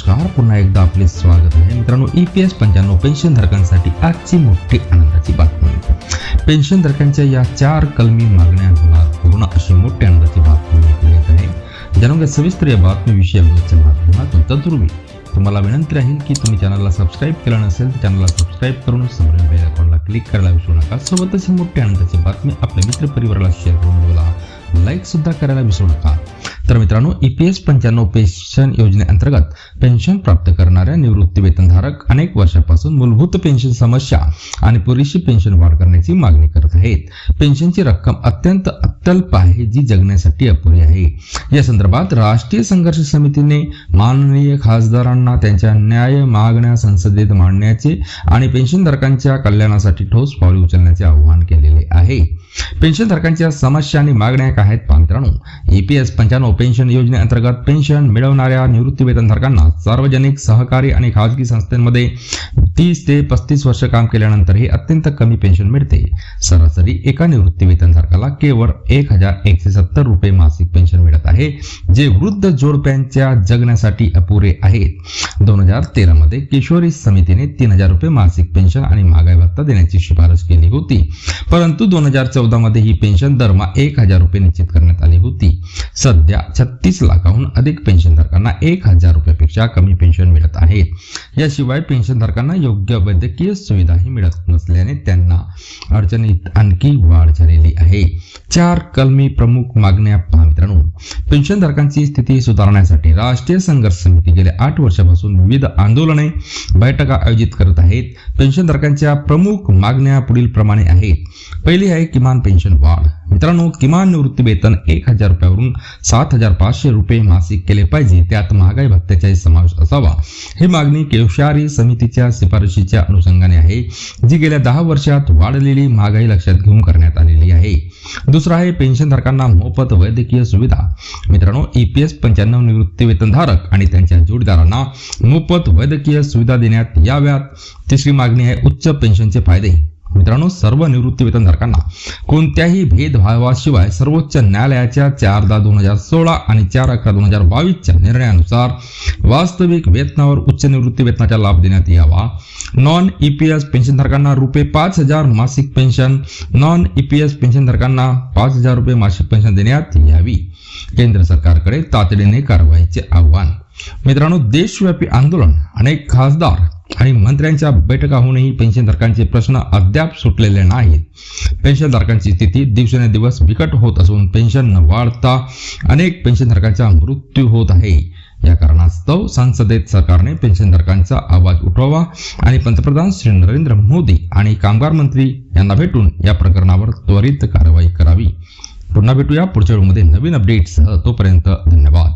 नमस्कार पुन्हा एकदा आपले स्वागत आहे. मित्रांनो ई पी एस पंच्याण्णव पेन्शन धारकांसाठी आजची मोठी आनंदाची बातमी पेन्शन धारकांच्या या चार कलमी मागण्या होणार पूर्ण अशी मोठी आनंदाची बातमी येत आहे. ज्यामुळे सविस्तर या बातमीविषयी अपडेटच्या माध्यमातून तत्पूर्वी तुम्हाला विनंती राहील की तुम्ही चॅनलला सबस्क्राईब केलं नसेल तर चॅनलला सबस्क्राईब करून समोर बेल अकाउंटला क्लिक करायला विसरू नका. सोबतच ही मोठी आनंदाची बातमी आपल्या मित्रपरिवाराला शेअर करून व्हिडिओला लाईक सुद्धा करायला विसरू नका. तर मित्रांनो ई पी एस पंच्याण्णव पेन्शन योजनेअंतर्गत पेन्शन प्राप्त करणाऱ्या निवृत्ती वेतनधारक अनेक वर्षापासून मूलभूत पेन्शन समस्या आणि पुरेशी पेन्शन वाढ करण्याची मागणी करत आहेत. पेन्शनची रक्कम अत्यंत अत्यल्प आहे जी जगण्यासाठी अपुरी आहे. या संदर्भात राष्ट्रीय संघर्ष समितीने माननीय खासदारांना त्यांच्या न्याय मागण्या संसदेत मांडण्याचे आणि पेन्शनधारकांच्या कल्याणासाठी ठोस पावले उचलण्याचे आवाहन केलेले आहे. पेन्शनधारकांच्या समस्या आणि मागण्या काय आहेत पांत्रानू ई पी एस पंच्याण्णव पेन्शन योजनेअंतर्गत पेन्शन मिळवणाऱ्या निवृत्तीवेतनधारकांना सार्वजनिक सहकारी आणि खाजगी संस्थांमध्ये तीस ते पस्तीस वर्ष काम केल्यानंतर हे अत्यंत कमी पेन्शन मिळते. सरासरी एका निवृत्तीवेतनधारकाला केवळ एक हजार एकशे सत्तर रुपये मासिक पेन्शन मिळत आहे जे वृद्ध जोडप्यांच्या जगण्यासाठी अपुरे आहेत दोन हजार तेरामध्ये किशोरी समितीने तीन हजार रुपये मासिक पेन्शन आणि महागाई भत्ता देण्याची शिफारस केली होती. परंतु दोन हजार चौदामध्ये ही पेन्शन दरमा एक हजार रुपये निश्चित करण्यात आली होती. सध्या छत्तीस लाखाहून अधिक पेन्शनधारकांना एक हजार रुपयापेक्षा कमी पेन्शन मिळत आहे. याशिवाय पेन्शनधारकांना योग्य वैद्यकीय सुविधाही मिळत नसल्याने त्यांना अडचणीत आणखी वाढ झालेली आहे. चार कलमी प्रमुख मागण्या पहा मित्रांनो. पेन्शनधारकांची स्थिती सुधारण्यासाठी राष्ट्रीय संघर्ष समिती गेल्या आठ वर्षापासून विविध आंदोलने बैठका आयोजित करत आहेत. पेन्शनधारकांच्या प्रमुख मागण्या पुढील प्रमाणे आहेत. पहिली आहे किमान पेन्शन वाढ. मित्रांनो किमान निवृत्ती वेतन एक हजार रुपयावरून सात हजार पाचशे रुपये मासिक केले पाहिजे. त्यात महागाई भत्त्याचाही समावेश असावा. ही मागणी केवशारी समितीच्या शिफारशीच्या अनुषंगाने आहे जी गेल्या दहा वर्षात वाढलेली महागाई लक्षात घेऊन करण्यात आलेली आहे. दुसरा आहे पेन्शनधारकांना मोफत वैद्यकीय सुविधा. मित्रांनो ईपीएस पंच्याण्णव निवृत्ती वेतनधारक आणि त्यांच्या जोडीदारांना मोफत वैद्यकीय सुविधा देण्यात याव्यात. तिसरी मागणी आहे उच्च पेन्शनचे फायदे. मित्रांनो सर्व निवृत्ती वेतनधारकांना कोणत्याही भेदभावाशिवाय सर्वोच्च न्यायालयाच्या चार दहा दोन हजार सोळा आणि चार अकरा दोन हजार बावीसच्या निर्णयानुसार वास्तविक वेतनावर उच्च निवृत्ती वेतनाचा लाभ देण्यात यावा. नॉन ईपीएस पेन्शनधारकांना रुपये पाच हजार मासिक पेन्शन नॉन ईपीएस पेन्शनधारकांना पाच हजार रुपये मासिक पेन्शन देण्यात यावी. केंद्र सरकारकडे तातडीने कारवाईचे आव्हान. मित्रांनो देशव्यापी आंदोलन अनेक खासदार आणि मंत्र्यांच्या बैठका होऊनही पेन्शनधारकांचे प्रश्न अद्याप सुटलेले नाहीत. पेन्शनधारकांची स्थिती दिवसेंदिवस बिकट होत असून पेन्शन न वाढता अनेक पेन्शनधारकांचा मृत्यू होत आहे. या कारणास्तव संसदेत सरकारने पेन्शनधारकांचा आवाज उठवावा आणि पंतप्रधान श्री नरेंद्र मोदी आणि कामगार मंत्री यांना भेटून या प्रकरणावर त्वरित कारवाई करावी. पुन्हा भेटूया पुढच्या वेळमध्ये नवीन अपडेट्ससह तोपर्यंत धन्यवाद.